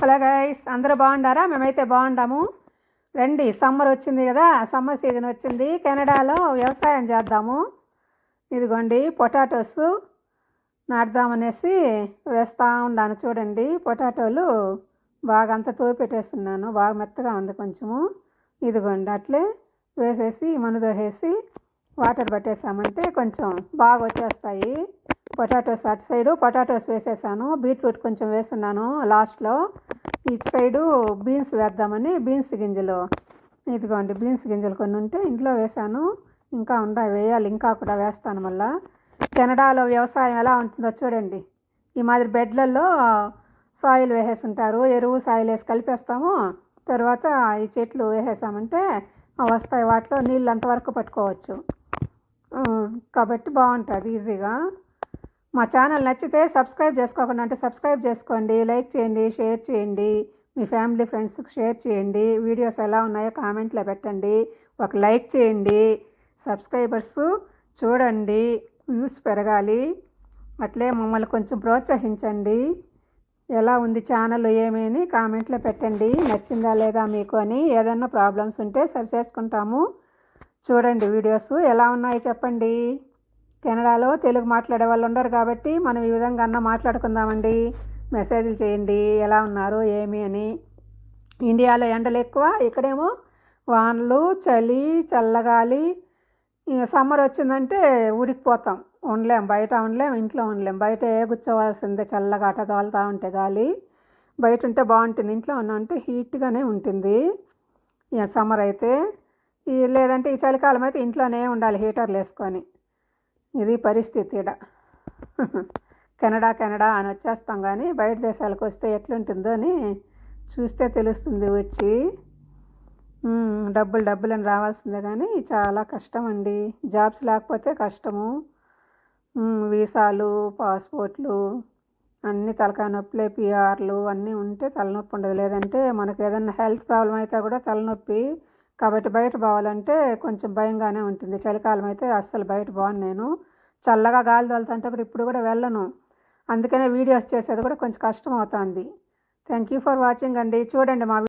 Hello guys అందరూ బాగుండారా మేమైతే బాగుండాము రండి సమ్మర్ వచ్చింది కదా సమ్మర్ సీజన్ వచ్చింది. కెనడాలో వ్యవసాయం చేద్దాము. ఇదిగోండి పొటాటోస్ నాటుదామనేసి వేస్తూ ఉన్నాను చూడండి. పొటాటోలు బాగా అంతా తోపెట్టేస్తున్నాను బాగా మెత్తగా ఉంది కొంచెము. ఇదిగోండి అట్లే వేసేసి మనుదో వేసి వాటర్ పట్టేసామంటే కొంచెం బాగా వచ్చేస్తాయి. పొటాటోస్ అటు సైడు పొటాటోస్ వేసేసాను. బీట్రూట్ కొంచెం వేస్తున్నాను లాస్ట్లో. ఇటు సైడు బీన్స్ వేద్దామని బీన్స్ గింజలు. ఇదిగోండి బీన్స్ గింజలు కొన్ని ఉంటే ఇంట్లో వేశాను ఇంకా ఉన్నాయి వేయాలి. ఇంకా కూడా వేస్తాను మళ్ళా. కెనడాలో వ్యవసాయం ఎలా ఉంటుందో చూడండి. ఈ మాదిరి బెడ్లలో సాయిల్ వేసేసుంటారు. ఎరువు సాయిల్ వేసి కలిపేస్తాము. తర్వాత ఈ చెట్లు వేసేసామంటే అవి వస్తాయి వాటిలో నీళ్ళు అంతవరకు పట్టుకోవచ్చు. కాబట్టి బాగుంటుంది ఈజీగా. మా ఛానల్ నచ్చితే సబ్స్క్రైబ్ చేసుకోకుండా అంటే సబ్స్క్రైబ్ చేసుకోండి లైక్ చేయండి షేర్ చేయండి మీ ఫ్యామిలీ ఫ్రెండ్స్కి షేర్ చేయండి. వీడియోస్ ఎలా ఉన్నాయో కామెంట్లో పెట్టండి. ఒక లైక్ చేయండి. సబ్స్క్రైబర్స్ చూడండి. వ్యూస్ పెరగాలి. అట్లే మమ్మల్ని కొంచెం ప్రోత్సహించండి. ఎలా ఉంది ఛానల్ ఏమీ అని కామెంట్లో పెట్టండి. నచ్చిందా లేదా మీకు అని ఏదన్నా ప్రాబ్లమ్స్ ఉంటే సరి చేసుకుంటాము. చూడండి వీడియోస్ ఎలా ఉన్నాయో చెప్పండి. కెనడాలో తెలుగు మాట్లాడే వాళ్ళు ఉండరు కాబట్టి మనం ఈ విధంగా అన్న మాట్లాడుకుందామండి. మెసేజ్లు చేయండి ఎలా ఉన్నారు ఏమి అని. ఇండియాలో ఎండలు ఎక్కువ ఇక్కడేమో వానలు చలి చల్లగాలి. సమ్మర్ వచ్చిందంటే ఉడికిపోతాం ఉండలేం బయట ఉండలేం ఇంట్లో ఉండలేం. బయట ఏ కూర్చోవాల్సిందే చల్లగా అట తోలుతూ ఉంటే గాలి. బయట ఉంటే బాగుంటుంది ఇంట్లో ఉన్నా అంటే హీట్గానే ఉంటుంది. సమ్మర్ అయితే ఈ లేదంటే ఈ చలికాలం అయితే ఇంట్లోనే ఉండాలి హీటర్లు వేసుకొని. ఇది పరిస్థితి ఇడ కెనడా కెనడా అని వచ్చేస్తాం కానీ బయట దేశాలకు వస్తే ఎట్లుంటుందో అని చూస్తే తెలుస్తుంది వచ్చి. డబ్బులు డబ్బులు అని రావాల్సిందే కానీ చాలా కష్టం అండి. జాబ్స్ లేకపోతే కష్టము. వీసాలు పాస్పోర్ట్లు అన్నీ తలకాయ నొప్పులే పిఆర్లు అన్నీ ఉంటే తలనొప్పి ఉండదు. లేదంటే మనకు ఏదైనా హెల్త్ ప్రాబ్లం అయితే కూడా తలనొప్పి కాబట్టి బయట పోవాలంటే కొంచెం భయంగానే ఉంటుంది. చలికాలం అయితే అస్సలు బయట పోను నేను. చల్లగా గాలి తోలుతుంటే కూడా ఇప్పుడు కూడా వెళ్ళను. అందుకనే వీడియోస్ చేసేది కూడా కొంచెం కష్టం అవుతుంది. థ్యాంక్ యూ ఫర్ వాచింగ్ అండి. చూడండి మా